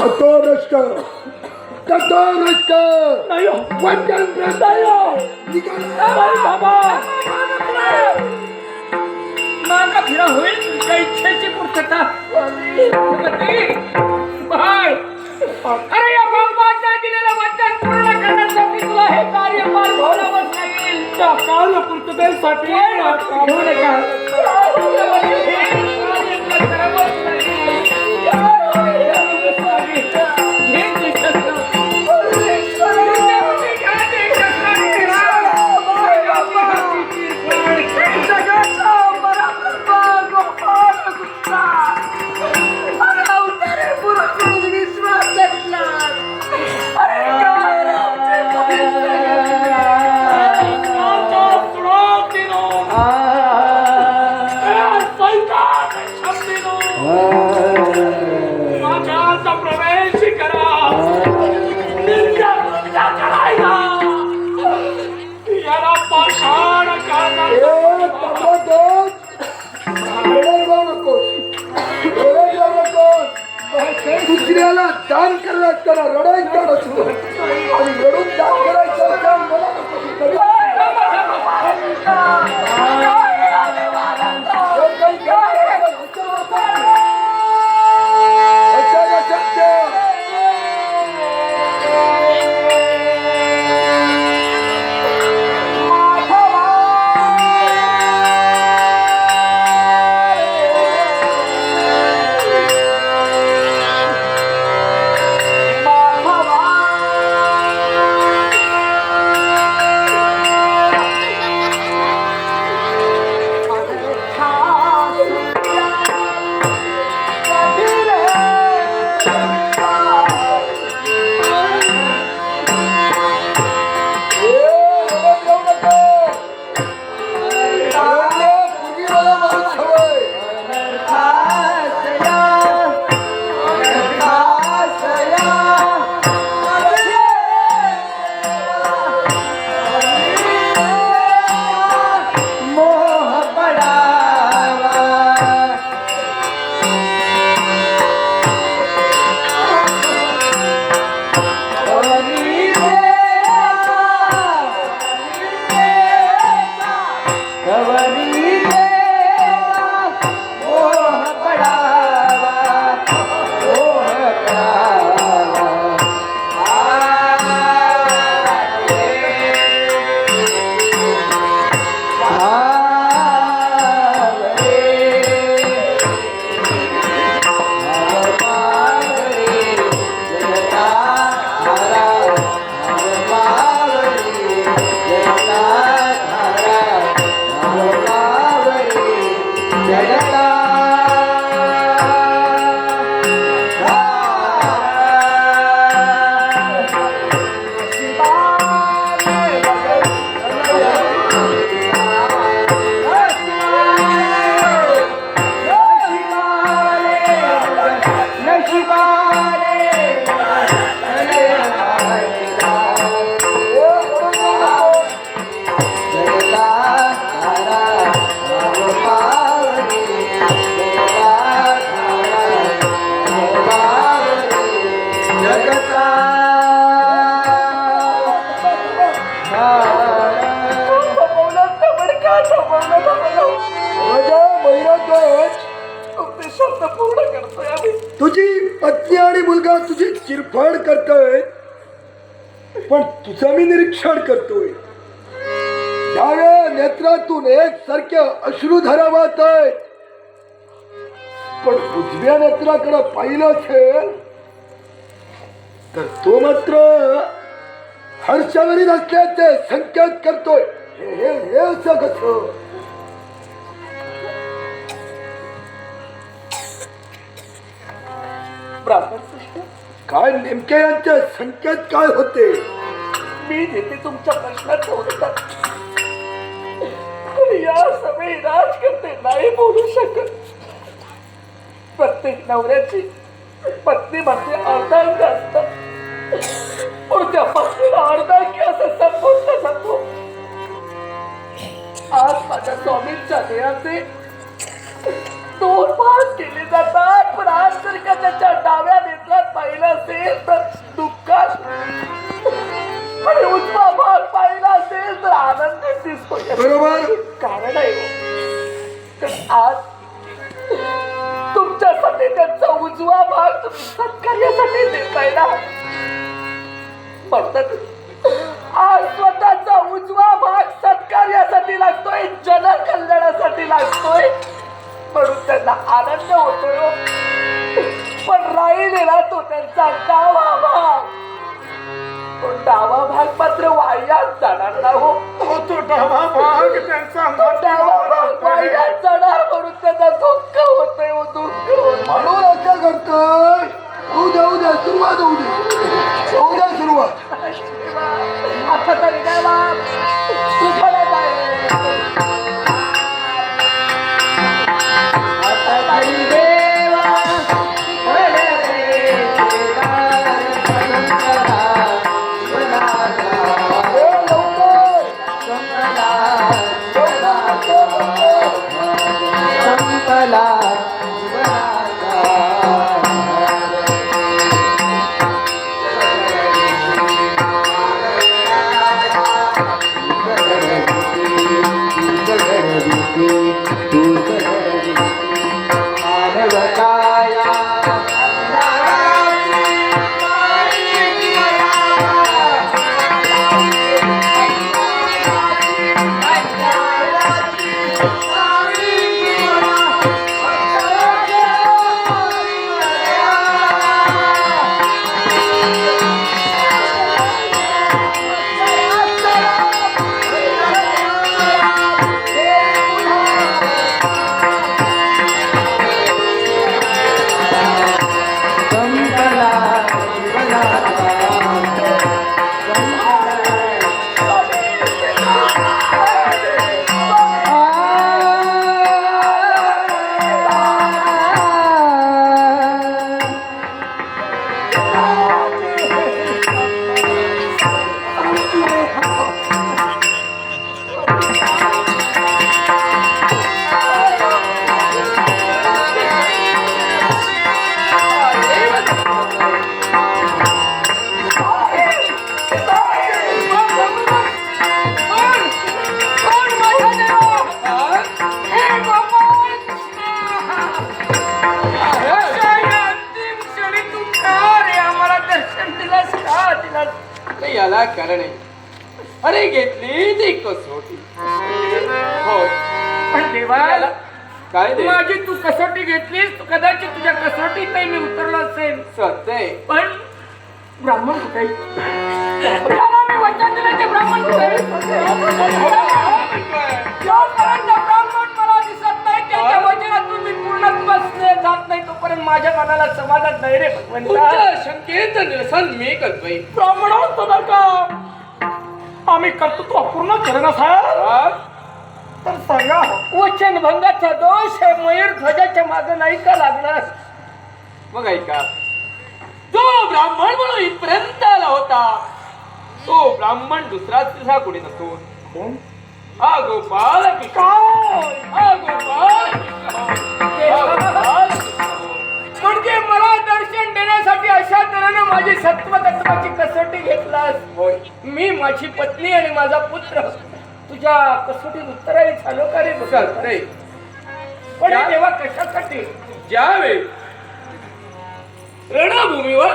ततो नष्ट ततो नष्ट. वचन बाबा. मागा फिरा होईल तुमच्या इच्छेची पूर्तता. बाळ. अरे या बाबाच्या दिलेलं वचन पूर्ण करण्यासाठी तुला हे कार्य पार भोगावंच लागेल. त्या कार्य पूर्ततेसाठी घेऊ नका दुसऱ्याला दान करायला त्याला रडायचं नसतो आणि रडून दान करायचं Yeah. शब्द पूर्ण करतोय आम्ही. तुझी पत्नी आणि मुलगा तुझी चिरफाड करतोय. पण तुझं मी निरीक्षण करतोय. डाव्या नेत्रातून एक सारख्या अश्रू धरावात आहे. पण उजव्या नेत्राकडे पाहिलं असेल तर तो मात्र हर्षावरील असल्याचे संकेत करतोय. हे हे हे असं कसं? ब्राह्मण काय नेमके यांचे संकेत काय होते? मी जिथे तुमच्या प्रश्नाचं उत्तर पण या सगळे राजकर्ते नाही बोलू शकत. प्रत्येक नवऱ्याची पत्नी म्हणजे अर्धांग असतात. पण त्या पत्नीला अर्धांगी असं संबोधलं जातो आज माझ्या स्वामींच्या देहाचे दोन भाग केले जातात. पण आज तरी का त्याच्या डाव्या नेतला पाहिलं असेल तर दुःखात. पण उजवा भाग पाहिला असेल तर आनंद दिसतो बरोबर. कारण आहे हो. आज तुमच्यासाठी त्यांचा उजवा भाग सत्कार्यासाठी दिसायला ना म्हणतात आज स्वतःचा उजवा वाह्यात जाणार ना हो तो डावा भाग त्यांचा तो डावा भाग वाह्यात जाणार म्हणून त्यांना दुःख होतंय हो दुःख. म्हणून असं करतोय उद्या उद्या सुरुवात होऊ दे. उद्या सुरुवात. आता तरी काय बाप. तुझ्याला काय आता तरी देवा. याला कारण अरे घेतली ती कसोटी हो याला काय दे माझी तू कसोटी घेतलीस तू कदाचित तुझ्या कसोटीत मी उतरलो असेल सत्य पण ब्राह्मण कुठे त्याला मी वचन दिलं ते ब्राह्मण कुठे जोपर्यंत ब्राह्मण मला दिसत नाही त्याच्या वचनातून मी पूर्णत्वास जात नाही तोपर्यंत माझ्या मनाला समाधान नाही रे भगवंता. तुमच्या शंकेचं निरसन मी करतोय. ब्राह्मण सदा का? आम्ही कर्तृत्व अपूर्ण ना साहेब. हा? तर सांगा वचन भंगाचा दोष आहे मयूर ध्वजाच्या मागे नाही का लागणार मग ऐका. जो ब्राह्मण म्हणून इथपर्यंत आला होता तो ब्राह्मण दुसराच तुझा कोणी नसून हा गोपाल कृष्ण हा गोपाल कृष्ण. हा गोपाल कृष्ण. म्हणजे मला दर्शन देण्यासाठी अशा तऱ्हेनं माझी सत्व तत्वाची कसोटी घेतलास? होय. मी माझी पत्नी आणि माझा पुत्र. तुझ्या कसोटीत उत्तरायला झालो का रे बघा पण हे देवा कशासाठी? ज्यावेळी रणभूमीवर